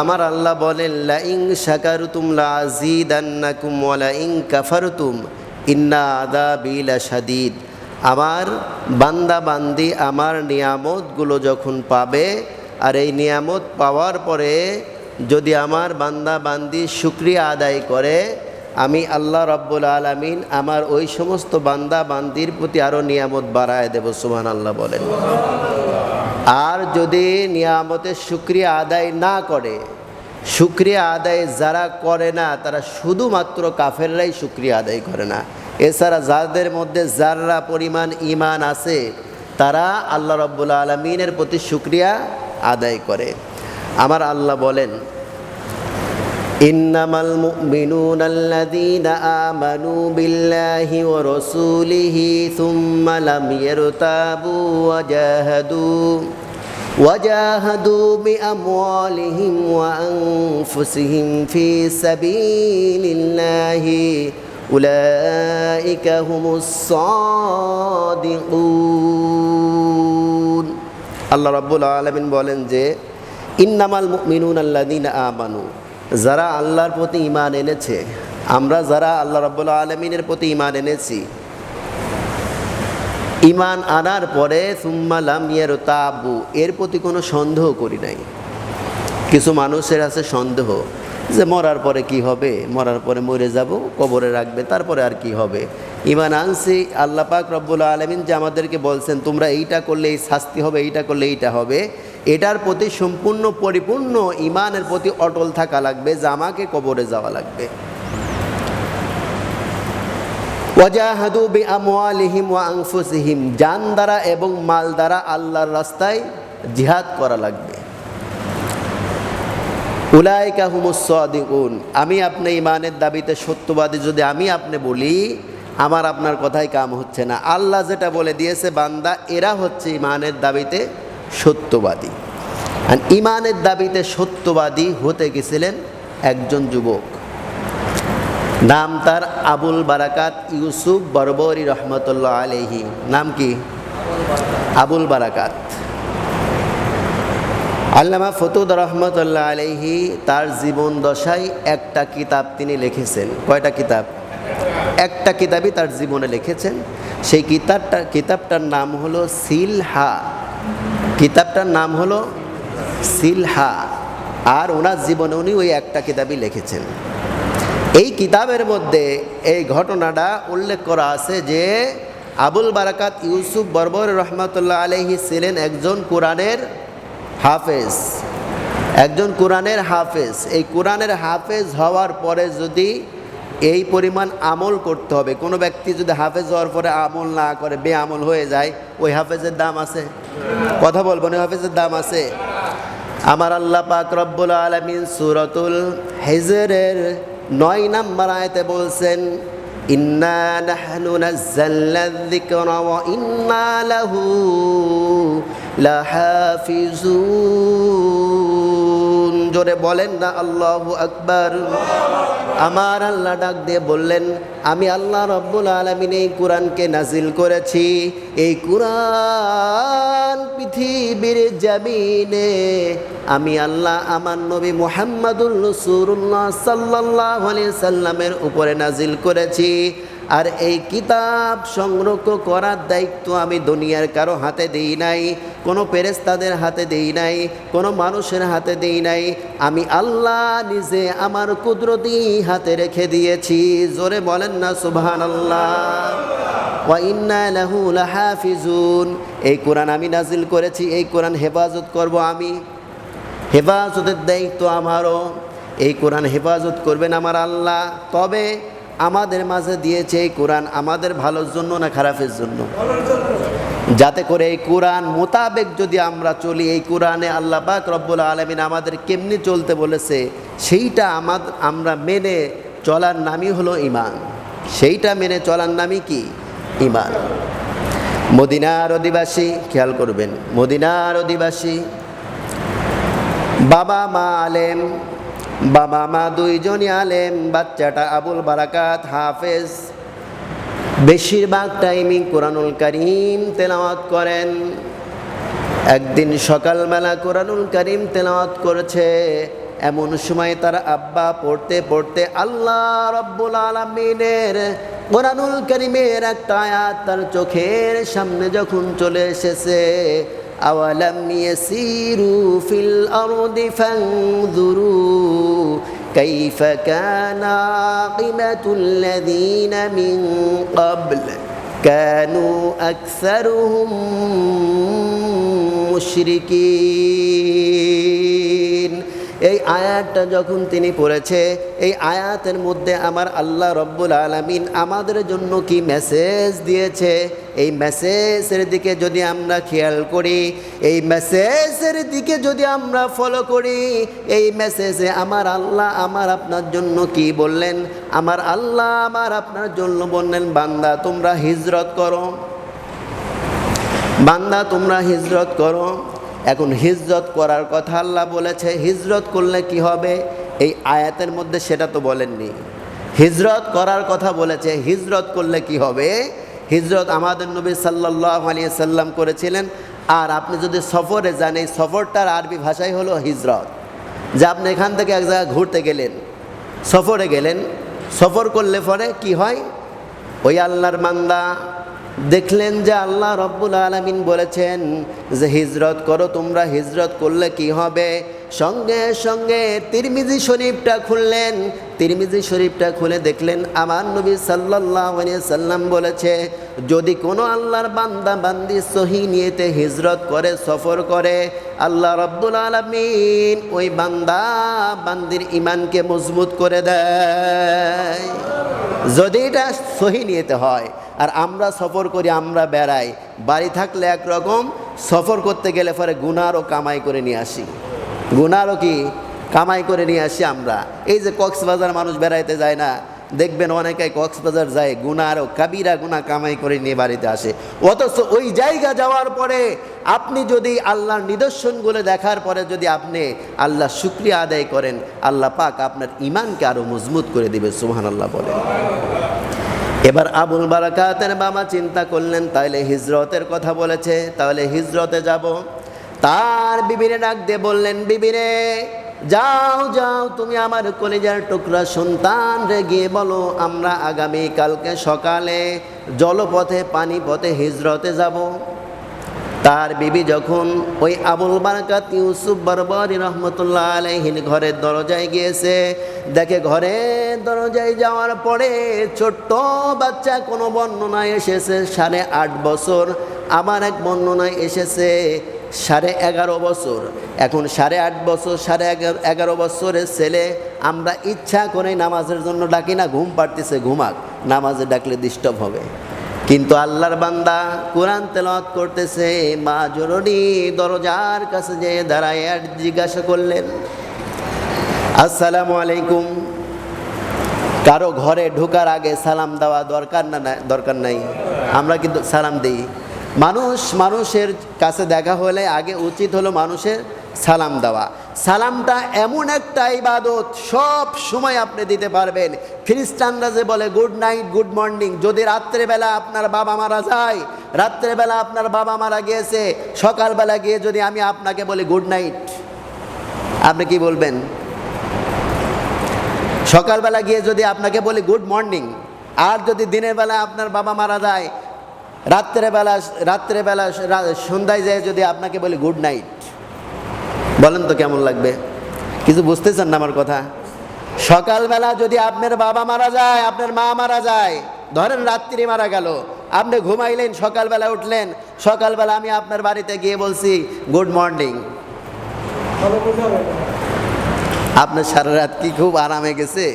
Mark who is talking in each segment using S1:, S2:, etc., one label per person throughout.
S1: আমার আল্লাহ বলেন লাইং শাকারুতুম লা আজিদান্নাকুম ওয়া লাইং কাফারতুম, ইন্না আদাবি লাশাদীদ। আমার বান্দা বান্দি আমার নিয়ামতগুলো যখন পাবে, আর এই নিয়ামত পাওয়ার পরে যদি আমার বান্দা বান্দি শুক্রিয়া আদায় করে, আমি আল্লাহ রব্বুল আলমিন আমার ওই সমস্ত বান্দা বান্দির প্রতি আরও নিয়ামত বাড়ায় দেব সুবহান আল্লাহ বলেন। আর যদি নিয়ামতের শুক্রিয়া আদায় না করে শুক্রিয়া আদায় যারা করে না তারা শুধুমাত্র কাফেররাই শুক্রিয়া আদায় করে না এছাড়া যাদের মধ্যে যাররা পরিমাণ ইমান আছে তারা আল্লাহ রব্বুল আলমিনের প্রতি শুক্রিয়া আদায় করে আমার আল্লাহ বলেন إنما المؤمنون الذين آمنوا بالله ورسوله ثم لم يرتابوا وجاهدوا وجاهدوا بأموالهم وأنفسهم في سبيل الله أولئك هم الصادقون আল্লাহ রাব্বুল আলামিন বলেন যে ইন্নামাল মুমিনুন আল্লাযীনা আমানু যারা আল্লাহর প্রতি ঈমান এনেছে আমরা যারা আল্লাহ রাব্বুল আলামিনের প্রতি ঈমান এনেছি ঈমান আনার পরে সুম্মা লাম ইয়ারতাবু, এর প্রতি কোনো সন্দেহ করি নাই। কিছু মানুষের আছে সন্দেহ যে মরার পরে কি হবে, মরার পরে মরে যাব, কবরে রাখবে, তারপরে আর কি হবে। ইমান আনছি, আল্লাহ পাক রব্বুল আলমিন যে আমাদেরকে বলছেন, তোমরা এইটা করলে এই শাস্তি হবে, এইটা করলে এইটা হবে। এটার প্রতি সম্পূর্ণ পরিপূর্ণ ইমানের প্রতি অটল থাকা লাগবে, যে আমাকে কবরে যাওয়া লাগবে। ওয়াজাহাদু বি আমওয়ালিহিম ওয়া আনফুসিহিম জান দ্বারা এবং মাল দ্বারা আল্লাহর রাস্তায় জিহাদ করা লাগবে। উলাইকা হুমুস সাদিকুন, আমি আপনি ইমানের দাবিতে সত্যবাদী, যদি আমি আপনি বলি, আমার আপনার কথাই কাম হচ্ছে না। আল্লাহ যেটা বলে দিয়েছে, বান্দা, এরা হচ্ছে ইমানের দাবিতে সত্যবাদী। আর ইমানের দাবিতে সত্যবাদী হতে গেছিলেন একজন যুবক। নাম তার আবুল বারাকাত ইউসুফ বরবরি রহমতুল্লাহ আলহি নাম কি? আবুল বারাকাত। আল্লামা ফতুদ রহমতুল্লাহ আলহি তার জীবন দশায় একটা কিতাব তিনি লিখেছেন। কয়টা কিতাব? একটা কিতাবই তার জীবনে লিখেছেন। সেই কিতাবটা কিতাবটার নাম হলো সিলহা। কিতাবটার নাম হলো সিলহা। আর ওনার জীবনে উনি ওই একটা কিতাবই লিখেছেন। এই কিতাবের মধ্যে এই ঘটনাটা উল্লেখ করা আছে যে আবুল বারাকাত ইউসুফ বরবর রহমতুল্লাহ আলহি ছিলেন একজন কোরআনের হাফেজ। একজন কোরআনের হাফেজ। এই কোরআনের হাফেজ হওয়ার পরে যদি এই পরিমাণ আমল করতে হবে, কোনো ব্যক্তি যদি হাফেজ হওয়ার পরে আমল না করে বে আমল হয়ে যায়, ওই হাফেজের দাম আছে? কথা বলব না হাফেজের দাম আছে? আমার আল্লাহ পাক রব্বুল আলমিন সুরতুল হেজরের নয় নাম্বার আয়তে বলছেন, ইন্না নাহনু নাজ্জালনা যিকরা ওয়া ইন্না লাহু লাহাফিজুন। জোরে বলেন না, আল্লাহু আকবার। আমার আল্লাহ ডাক দিয়ে বললেন, আমি আল্লাহ রব্বুল আলমিন এই কোরআনকে নাজিল করেছি। এই কোরআন পৃথিবীর জামিনে আমি আল্লাহ আমার নবী মোহাম্মদুল রসুল্লাহ সাল্লাহ সাল্লামের উপরে নাজিল করেছি। আর এই কিতাব সংরক্ষ করার দায়িত্ব আমি দুনিয়ার কারও হাতে দিই নাই, কোনো পেরেস্তাদের হাতে দিই নাই, কোনো মানুষের হাতে দিই নাই। আমি আল্লাহ নিজে আমার কুদরতি হাতে রেখে দিয়েছি। জোরে বলেন না সুবহান আল্লাহ হাফিজুন এই কোরআন আমি নাজিল করেছি, এই কোরআন হেফাজত করব আমি। হেফাজতের দায়িত্ব আমারও। এই কোরআন হেফাজত করবেন আমার আল্লাহ। তবে আমাদের মাঝে দিয়েছে এই কোরআন, আমাদের ভালোর জন্য না খারাপের জন্য? যাতে করে এই কোরআন মোতাবেক যদি আমরা চলি, এই কোরআনে আল্লাহ পাক রব্বুল আলমিন আমাদের কেমনি চলতে বলেছে, সেইটা আমাদের আমরা মেনে চলার নামই হলো ইমান সেইটা মেনে চলার নামই কি? ইমান মদিনার অধিবাসী, খেয়াল করবেন, মদিনার অধিবাসী বাবা মা আলেম বাবা মা দুইজনই আলেম, বাচ্চাটা আবুল বারাকাত হাফেজ। বেশিরভাগ টাইমিং কোরআনুল করিম তেলাওয়াত করেন। একদিন সকালবেলা কোরআনুল করিম তেলাওয়াত করেছে। এমন সময় তার আব্বা পড়তে পড়তে আল্লাহ রব্বুল আলমিনের কোরআনুল করিমের একটা আয়াত তার চোখের সামনে যখন চলে এসেছে أولم يسيروا في الأرض فانظروا كيف كان عاقبة الذين من قبل. كانوا أكثرهم مشركين. এই আয়াতটা যখন তিনি পড়েছে, এই আয়াতের মধ্যে আমার আল্লাহ রব্বুল আলমিন আমাদের জন্য কি মেসেজ দিয়েছে? এই মেসেজের দিকে যদি আমরা খেয়াল করি, এই মেসেজের দিকে যদি আমরা ফলো করি, এই মেসেজে আমার আল্লাহ আমার আপনার জন্য কি বললেন? আমার আল্লাহ আমার আপনার জন্য বললেন, বান্দা, তোমরা হিজরত করো। বান্দা, তোমরা হিজরত করো। এখন হিজরত করার কথা আল্লাহ বলেছে, হিজরত করলে কি হবে? এই আয়াতের মধ্যে সেটা তো বলেননি। হিজরত করার কথা বলেছে, হিজরত করলে কি হবে? হিজরত আমাদের নবী সাল্লাহ আলিয়া সাল্লাম করেছিলেন, আর আপনি যদি সফরে যান, এই সফরটার আরবি ভাষাই হলো হিজরত। যে আপনি এখান থেকে এক জায়গায় ঘুরতে গেলেন, সফরে গেলেন, সফর করলে পরে কি হয়? ওই আল্লাহর মান্দা দেখলেন যে আল্লাহ রব্বুল আলমিন বলেছেন যে হিজরত করো, তোমরা হিজরত করলে কি হবে? সঙ্গে সঙ্গে তিরমিজি শরীফটা খুললেন। তিরমিজি শরীফটা খুলে দেখলেন, আমার নবী সাল্লাহ সাল্লাম বলেছে, যদি কোনো আল্লাহর বান্দা বান্দি সহি নিয়েতে হিজরত করে, সফর করে, আল্লাহ রব্বুল আলমিন ওই বান্দা বান্দির ইমানকে মজবুত করে দেয়। যদি এটা সহি নিয়েতে হয় আর আমরা সফর করি, আমরা বেড়াই। বাড়ি থাকলে একরকম, সফর করতে গেলে পরে গুনারও কামাই করে নিয়ে আসি। গুনারও কি? কামাই করে নিয়ে আসি আমরা। এই যে কক্সবাজার মানুষ বেড়াইতে যায় না, দেখবেন অনেকে কক্সবাজার যায়, গুনারও, কাবিরা গুনা কামাই করে নিয়ে বাড়িতে আসে। অথচ ওই জায়গা যাওয়ার পরে আপনি যদি আল্লাহর নিদর্শনগুলো দেখার পরে যদি আপনি আল্লাহ শুক্রিয়া আদায় করেন, আল্লাহ পাক আপনার ইমানকে আরও মজবুত করে দিবে সুহান আল্লাহ বলেন এবার আবুল বারাকাতের বাবা চিন্তা করলেন তাহলে হিজরতের কথা বলেছে তাহলে হিজরতে যাব। তার বিবিরে ডাক দিয়ে বললেন, বিবিরে, যাও যাও, তুমি আমার কলিজার টুকরা সন্তান রে, গিয়ে বলো, আমরা আগামী কালকে সকালে জলপথে পানি পথে হিজরতে যাব। তার বিবি যখন ওই আবুল বারাকাত ইউসুফ বরবরি রহমতুল্লাহ আলহিন ঘরের দরজায় গিয়েছে, দেখে ঘরের দরজায় যাওয়ার পরে ছোট্ট বাচ্চা কোনো বর্ণনায় এসেছে, সাড়ে আট বছর। আমার এক বর্ণনায় এসেছে, সাড়ে এগারো বছর। এখন সাড়ে আট বছর, সাড়ে এগারো এগারো বছরের ছেলে, আমরা ইচ্ছা করে নামাজের জন্য ডাকি না, ঘুম পাড়তেছে, ঘুমাক। নামাজে ডাকলে ডিস্টার্ব হবে। কিন্তু আল্লাহর বান্দা কোরআন তেলাওয়াত করতেছে, মা জরুরি দরজার কাছে যে দাঁড়ায় জিজ্ঞাসা করলেন, আসসালামু আলাইকুম, কারও ঘরে ঢোকার আগে সালাম দেওয়া দরকার না- দরকার নাই? আমরা কিন্তু সালাম দিই। মানুষ মানুষের কাছে দেখা হলে আগে উচিত হলো মানুষের সালাম দেওয়া। সালামটা এমন একটা ইবাদত, সব সময় আপনি দিতে পারবেন। খ্রিস্টানরা যে বলে, গুড নাইট, গুড মর্নিং। যদি রাত্রেবেলা আপনার বাবা মারা যায়, রাত্রেবেলা আপনার বাবা মারা গিয়েছে, সকালবেলা গিয়ে যদি আমি আপনাকে বলি, গুড নাইট, আপনি কি বলবেন? সকালবেলা গিয়ে যদি আপনাকে বলি, গুড মর্নিং, আর যদি দিনের বেলা আপনার বাবা মারা যায়, রাত্রেবেলা রাত্রেবেলা সন্ধ্যায় যায় যদি আপনাকে বলি, গুড নাইট বলেন তো কেমন লাগবে? কিছু বুঝতেছেন না আমার কথা? সকালবেলা যদি আপনার বাবা মারা যায়, আপনার মা মারা যায়, ধরেন রাত্রি মারা গেল, আপনি ঘুমাইলেন, সকালবেলা উঠলেন, সকালবেলা আমি আপনার বাড়িতে গিয়ে বলছি গুড মর্নিং আপনার সারা রাত কি খুব আরামে গেছে?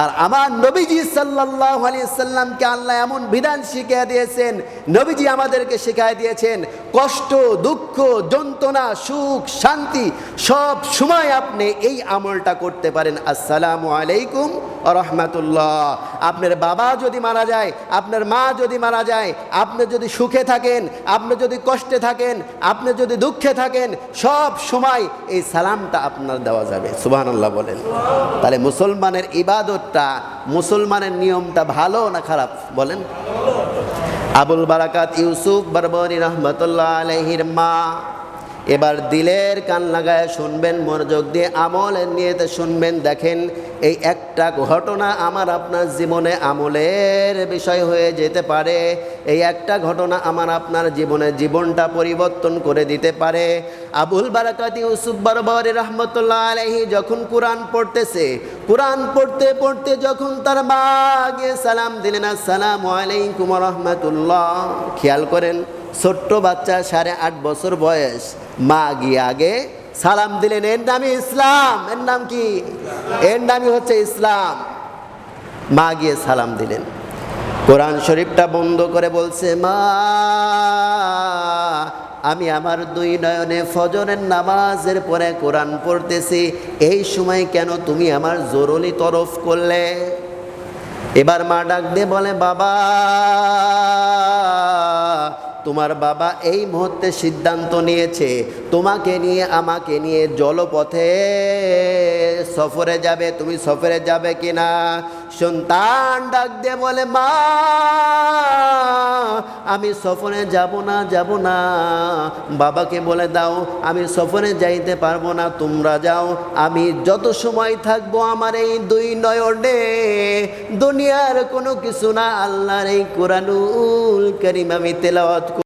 S1: আর আমার নবীজি সাল্লাহ সাল্লামকে আল্লাহ এমন বিধান শিখিয়ে দিয়েছেন, নবীজি আমাদেরকে শিখিয়ে দিয়েছেন কষ্ট, দুঃখ, যন্ত্রণা, সুখ, শান্তি সব সময় আপনি এই আমলটা করতে পারেন। আসসালামু আলাইকুম রহমাতুল্লাহ। আপনার বাবা যদি মারা যায়, আপনার মা যদি মারা যায়, আপনি যদি সুখে থাকেন, আপনি যদি কষ্টে থাকেন, আপনি যদি দুঃখে থাকেন, সব সময় এই সালামটা আপনার দেওয়া যাবে। সুবহানাল্লাহ বলেন। তাহলে মুসলমানের ইবাদতটা, মুসলমানের নিয়মটা ভালো না খারাপ? বলেন। আবুল বারাকাত ইউসুফ বরবরি রহমতুল্লাহ আলহির মা। এবার দিলের কান লাগায় শুনবেন, মনোযোগ দিয়ে আমলের নিয়েতে শুনবেন। দেখেন, এই একটা ঘটনা আমার আপনার জীবনে আমলের বিষয় হয়ে যেতে পারে। এই একটা ঘটনা আমার আপনার জীবনে জীবনটা পরিবর্তন করে দিতে পারে। আবুল বারাকাতি ইউসুফ বরবর রহমতুল্লাহ আলহি যখন কোরআন পড়তেছে, কোরআন পড়তে পড়তে যখন তার গিয়ে সালাম দিলেন, আসসালাম আলাইকুম রহমতুল্লাহ। খেয়াল করেন, ছোট্ট বাচ্চা সাড়ে আট বছর বয়স। মা গিয়ে আগে সালাম দিলেন, এর নামই ইসলাম। এর নাম কি? এর নামই হচ্ছে ইসলাম। মা গিয়ে সালাম দিলেন। কোরআন শরীফটা বন্ধ করে বলছে, মা, আমি আমার দুই নয়নে ফজরের নামাজের পরে কোরআন পড়তেছি, এই সময় কেন তুমি আমার জরুরি তরফ করলে? এবার মা ডাক দিয়ে বলে, বাবা, তোমার বাবা এই মুহূর্তে সিদ্ধান্ত নিয়েছে, তোমাকে নিয়ে, আমাকে নিয়ে জলপথে সফরে যাবে, তুমি সফরে যাবে কিনা? সন্তান ডাক দিয়ে বলে, মা, আমি সফরে যাব না যাব না। বাবাকে বলে, দাও, আমি সফরে যাইতে পারব না, তোমরা যাও। আমি যত সময় থাকব আমার এই দুই নয়নে, দুনিয়ার কোনো কিছু না, আল্লাহর এই কোরআনুল করিম আমি তেলাওয়াত